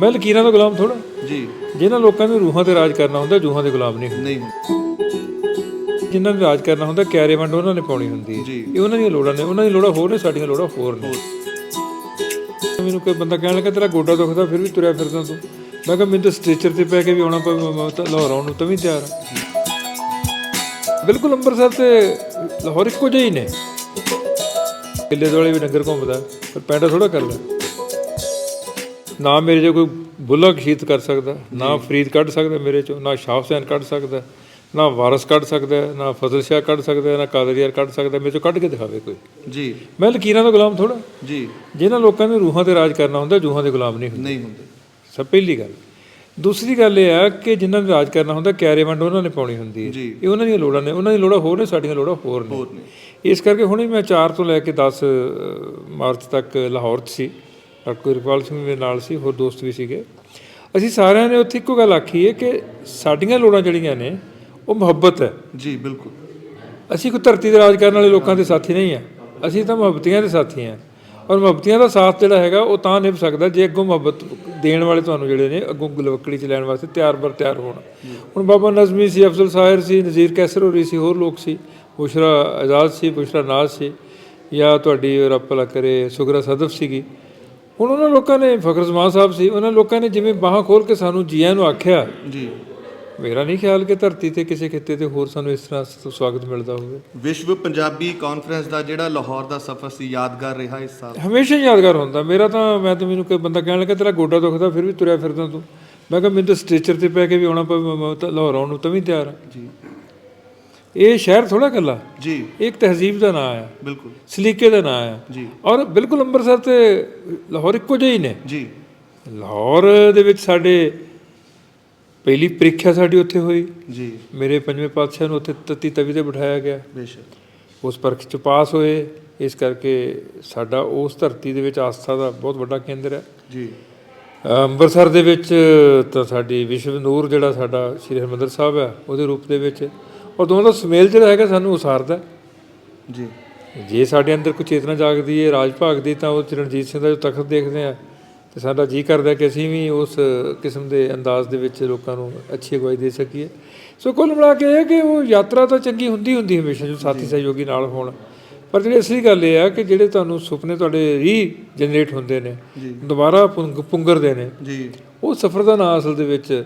ਮੈਂ ਲਕੀਰਾਂ ਦਾ ਗੁਲਾਮ ਥੋੜਾ ਜੀ। ਜਿਨ੍ਹਾਂ ਲੋਕਾਂ ਨੇ ਰੂਹਾਂ ਤੇ ਰਾਜ ਕਰਨਾ ਹੁੰਦਾ ਜੂਹਾਂ ਦੇ ਗੁਲਾਮ ਨਹੀਂ ਹੁੰਦੇ। ਨਹੀਂ। ਜਿਨ੍ਹਾਂ ਨੇ ਰਾਜ ਕਰਨਾ ਹੁੰਦਾ ਕਿਆਰੇ ਵੰਡ ਉਹਨਾਂ ਨੇ ਪਾਉਣੀ ਹੁੰਦੀ ਹੈ। ਜੀ। ਇਹ ਉਹਨਾਂ ਦੀਆਂ ਲੋੜਾਂ ਨੇ ਉਹਨਾਂ ਦੀਆਂ ਲੋੜਾਂ ਹੋਰ ਨੇ ਸਾਡੀਆਂ ਲੋੜਾਂ ਹੋਰ ਨੇ। ਮੈਨੂੰ ਕੋਈ ਬੰਦਾ ਕਹਿਣ ਲੱਗਾ ਤੇਰਾ ਗੋਡਾ ਦੁਖਦਾ ਫਿਰ ਵੀ ਤੁਰਿਆ ਫਿਰਦਾ ਤੂੰ। ਮੈਂ ਕਿਹਾ ਮੈਨੂੰ ਤਾਂ ਸਟ੍ਰੈਚਰ ਤੇ ਪੈ ਕੇ ਵੀ ਆਉਣਾ ਪਵੇ ਮੈਂ ਤਾਂ ਲਾਹੌਰ ਆਉਣ ਨੂੰ ਤਾਂ ਵੀ ਤਿਆਰ ਹਾਂ। ਬਿਲਕੁਲ ਅੰਮ੍ਰਿਤਸਰ ਤੇ ਲਾਹੌਰ ਇੱਕੋ ਜਿਹੇ ਹੀ ਨੇ। ਕਿੱਲੇ ਦੁਆਲੇ ਵੀ ਨਗਰ ਘੁੰਮਦਾ ਪਰ ਪੈਂਡਾ ਥੋੜਾ ਕਰਦਾ ਨਾ ਮੇਰੇ ਜੋ ਕੋਈ ਬੁੱਲਾ ਖੀਤ ਕਰ ਸਕਦਾ ਨਾ ਫਰੀਦ ਕੱਢ ਸਕਦਾ ਮੇਰੇ ਚੋਂ ਨਾ ਸ਼ਾਹ ਹੁਸੈਨ ਕੱਢ ਸਕਦਾ ਨਾ ਵਾਰਸ ਕੱਢ ਸਕਦਾ ਨਾ ਫਜ਼ਲ ਸ਼ਾਹ ਕੱਢ ਸਕਦਾ ਨਾ ਕਾਦਰੀਆਰ ਕੱਢ ਸਕਦਾ ਮੇਰੇ ਚੋਂ ਕੱਢ ਕੇ ਦਿਖਾਵੇ ਕੋਈ। ਜੀ। ਮੈਂ ਲਕੀਰਾਂ ਦਾ ਗੁਲਾਮ ਥੋੜਾ ਜੀ। ਜਿਨ੍ਹਾਂ ਲੋਕਾਂ ਨੇ ਰੂਹਾਂ ਤੇ ਰਾਜ ਕਰਨਾ ਹੁੰਦਾ ਜੂਹਾਂ ਦੇ ਗੁਲਾਮ ਨਹੀਂ ਹੁੰਦੇ। ਨਹੀਂ ਹੁੰਦੇ। ਸਭ ਪਹਿਲੀ ਗੱਲ। ਦੂਸਰੀ ਗੱਲ ਇਹ ਆ ਕਿ ਜਿਨ੍ਹਾਂ ਨੇ ਰਾਜ ਕਰਨਾ ਹੁੰਦਾ ਕਿਆਰੇ ਵੰਡ ਉਹਨਾਂ ਨੇ ਪਾਉਣੀ ਹੁੰਦੀ ਹੈ। ਇਹ ਉਹਨਾਂ ਦੀਆਂ ਲੋੜਾਂ ਨੇ ਉਹਨਾਂ ਦੀਆਂ ਲੋੜਾਂ ਹੋਰ ਨੇ ਸਾਡੀਆਂ ਲੋੜਾਂ ਹੋਰ ਨੇ। ਹੋਰ ਨੇ। ਇਸ ਕਰਕੇ ਹੁਣੇ ਮੈਂ 4 ਤੋਂ ਲੈ ਕੇ 10 ਮਾਰਚ ਤੱਕ ਲਾਹੌਰ 'ਚ ਸੀ। ਡਾਕਟਰ ਗੁਰਪਾਲ ਸਿੰਘ ਮੇਰੇ ਨਾਲ ਸੀ ਹੋਰ ਦੋਸਤ ਵੀ ਸੀਗੇ। ਅਸੀਂ ਸਾਰਿਆਂ ਨੇ ਉੱਥੇ ਇੱਕੋ ਗੱਲ ਆਖੀ ਹੈ ਕਿ ਸਾਡੀਆਂ ਲੋੜਾਂ ਜਿਹੜੀਆਂ ਨੇ ਉਹ ਮੁਹੱਬਤ ਹੈ। ਜੀ ਬਿਲਕੁਲ। ਅਸੀਂ ਕੋਈ ਧਰਤੀ ਦੇ ਰਾਜ ਕਰਨ ਵਾਲੇ ਲੋਕਾਂ ਦੇ ਸਾਥੀ ਨਹੀਂ ਆ ਅਸੀਂ ਤਾਂ ਮੁਹੱਬਤੀਆਂ ਦੇ ਸਾਥੀ ਆ ਔਰ ਮੁਹੱਬਤੀਆਂ ਦਾ ਸਾਥ ਜਿਹੜਾ ਹੈਗਾ ਉਹ ਤਾਂ ਨਿਭ ਸਕਦਾ ਜੇ ਅੱਗੋਂ ਮੁਹੱਬਤ ਦੇਣ ਵਾਲੇ ਤੁਹਾਨੂੰ ਜਿਹੜੇ ਨੇ ਅੱਗੋਂ ਗੁਲਵੱਕੜੀ ਚ ਲੈਣ ਵਾਸਤੇ ਤਿਆਰ ਬਰ ਤਿਆਰ ਹੋਣ। ਹੁਣ ਬਾਬਾ ਨਜ਼ਮੀ ਸੀ ਅਫਜ਼ਲ ਸਾਹਿਰ ਸੀ ਨਜ਼ੀਰ ਕੈਸਰ ਹੋਰੀ ਸੀ ਹੋਰ ਲੋਕ ਸੀ। ਬੁਸ਼ਰਾ ਆਜ਼ਾਦ ਸੀ ਬੁਸ਼ਰਾ ਨਾਜ਼ ਸੀ। ਜਾਂ ਤੁਹਾਡੀ ਰੱਬ ਭਲਾ ਕਰੇ ਸੁਗਰਾ ਸਦਫ ਸੀਗੀ। ਹੁਣ ਉਹਨਾਂ ਲੋਕਾਂ ਨੇ ਫਖਰ ਜ਼ਮਾਨ ਸਾਹਿਬ ਸੀ ਉਹਨਾਂ ਲੋਕਾਂ ਨੇ ਜਿਵੇਂ ਬਾਹਾਂ ਖੋਲ ਕੇ ਸਾਨੂੰ ਜੀਆਂ ਨੂੰ ਆਖਿਆ। ਜੀ। ਮੇਰਾ ਨਹੀਂ ਖਿਆਲ ਕਿ ਧਰਤੀ ਤੇ ਕਿਸੇ ਖਿੱਤੇ ਤੇ ਹੋਰ ਸਾਨੂੰ ਇਸ ਤਰ੍ਹਾਂ ਸਵਾਗਤ ਮਿਲਦਾ ਹੋਵੇ। ਵਿਸ਼ਵ ਪੰਜਾਬੀ ਕਾਨਫਰੰਸ ਦਾ ਜਿਹੜਾ ਲਾਹੌਰ ਦਾ ਸਫ਼ਰ ਸੀ ਯਾਦਗਾਰ ਰਿਹਾ ਇਸ ਸਾਲ? ਹਮੇਸ਼ਾ ਯਾਦਗਾਰ ਹੁੰਦਾ। ਮੇਰਾ ਤਾਂ ਮੈਂ ਤਾਂ ਮੈਨੂੰ ਕੋਈ ਬੰਦਾ ਕਹਿਣ ਲੱਗਾ ਤੇਰਾ ਗੋਡਾ ਦੁਖਦਾ ਫਿਰ ਵੀ ਤੁਰਿਆ ਫਿਰਦਾ ਤੂੰ। ਮੈਂ ਕਿਹਾ ਮੈਨੂੰ ਤਾਂ ਸਟ੍ਰੈਚਰ ਤੇ ਪੈ ਕੇ ਵੀ ਆਉਣਾ ਪਵੇ ਲਾਹੌਰ ਆਉਣ ਨੂੰ ਤਾਂ ਵੀ ਤਿਆਰ ਹਾਂ ਜੀ। ਇਹ ਸ਼ਹਿਰ ਥੋੜਾ ਕੱਲਾ ਜੀ। ਇੱਕ ਤਹਿਜ਼ੀਬ ਦਾ ਨਾਂ ਹੈ ਬਿਲਕੁਲ। ਸਲੀਕੇ ਦਾ ਨਾਂ ਹੈ ਜੀ। ਔਰ ਬਿਲਕੁਲ ਅੰਮ੍ਰਿਤਸਰ ਤੇ ਲਾਹੌਰ ਇੱਕੋ ਜਿਹੇ ਹੀ ਨੇ। ਜੀ। ਲਾਹੌਰ ਦੇ ਵਿੱਚ ਸਾਡੇ ਪਹਿਲੀ ਪ੍ਰੀਖਿਆ ਸਾਡੀ ਉੱਥੇ ਹੋਈ। ਜੀ। ਮੇਰੇ ਪੰਜਵੇਂ ਪਾਤਸ਼ਾਹ ਨੂੰ ਉੱਥੇ ਤਤੀ ਤਵੀ ਤੇ ਬਿਠਾਇਆ ਗਿਆ। ਬੇਸ਼ੱਕ। ਉਸ ਪਰਖ ਚ ਪਾਸ ਹੋਏ। ਇਸ ਕਰਕੇ ਸਾਡਾ ਉਸ ਧਰਤੀ ਦੇ ਵਿੱਚ ਆਸਥਾ ਦਾ ਬਹੁਤ ਵੱਡਾ ਕੇਂਦਰ ਹੈ ਜੀ। ਅੰਮ੍ਰਿਤਸਰ ਦੇ ਵਿੱਚ ਤਾਂ ਸਾਡੀ ਵਿਸ਼ਵ ਨੂਰ ਜਿਹੜਾ ਸਾਡਾ ਸ੍ਰੀ ਹਰਿਮੰਦਰ ਸਾਹਿਬ ਹੈ ਉਹਦੇ ਰੂਪ ਦੇ ਵਿੱਚ ਔਰ ਦੋਵਾਂ ਦਾ ਸੁਮੇਲ ਜਿਹੜਾ ਹੈਗਾ ਸਾਨੂੰ ਉਸਾਰਦਾ ਜੀ। ਜੇ ਸਾਡੇ ਅੰਦਰ ਕੋਈ ਚੇਤਨਾ ਜਾਗਦੀ ਹੈ ਰਾਜ ਭਾਗ ਦੀ ਤਾਂ ਉਹ 'ਚ ਰਣਜੀਤ ਸਿੰਘ ਦਾ ਜੋ ਤਖਤ ਦੇਖਦੇ ਆ ਤੇ ਸਾਡਾ ਜੀ ਕਰਦਾ ਕਿ ਅਸੀਂ ਵੀ ਉਸ ਕਿਸਮ ਦੇ ਅੰਦਾਜ਼ ਦੇ ਵਿੱਚ ਲੋਕਾਂ ਨੂੰ ਅੱਛੀ ਅਗਵਾਈ ਦੇ ਸਕੀਏ। ਸੋ ਕੁੱਲ ਮਿਲਾ ਕੇ ਇਹ ਕਿ ਉਹ ਯਾਤਰਾ ਤਾਂ ਚੰਗੀ ਹੁੰਦੀ ਹੁੰਦੀ ਹਮੇਸ਼ਾ ਜੋ ਸਾਥੀ ਸਹਿਯੋਗੀ ਨਾਲ ਹੋਣ। ਪਰ ਜਿਹੜੀ ਅਸਲੀ ਗੱਲ ਇਹ ਆ ਕਿ ਜਿਹੜੇ ਤੁਹਾਨੂੰ ਸੁਪਨੇ ਤੁਹਾਡੇ ਰੀ ਜਨਰੇਟ ਹੁੰਦੇ ਨੇ ਦੁਬਾਰਾ ਪੁੰਗ- ਪੁੰਗਰਦੇ ਨੇ ਜੀ। ਉਹ ਸਫ਼ਰ ਦਾ ਨਾਂ ਅਸਲ ਦੇ ਵਿੱਚ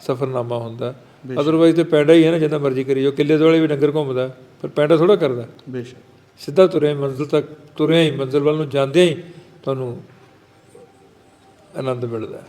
ਸਫ਼ਰਨਾਮਾ ਹੁੰਦਾ। ਅਦਰਵਾਈਜ਼ ਤੇ ਪੈਂਡਾ ਹੀ ਹੈ ਨਾ ਜਿੰਨਾ ਮਰਜ਼ੀ ਕਰੀ ਜੋ ਕਿੱਲੇ ਦੁਆਲੇ ਵੀ ਡੰਗਰ ਘੁੰਮਦਾ ਪਰ ਪੈਂਡਾ ਥੋੜਾ ਕਰਦਾ। ਬੇਸ਼ੱਕ। ਸਿੱਧਾ ਤੁਰੇ ਮੰਜ਼ਿਲ ਤੱਕ ਤੁਰਿਆ ਹੀ ਮੰਜ਼ਿਲ ਵੱਲ ਨੂੰ ਜਾਂਦਿਆਂ ਹੀ ਤੁਹਾਨੂੰ ਆਨੰਦ ਮਿਲਦਾ। ਹੈ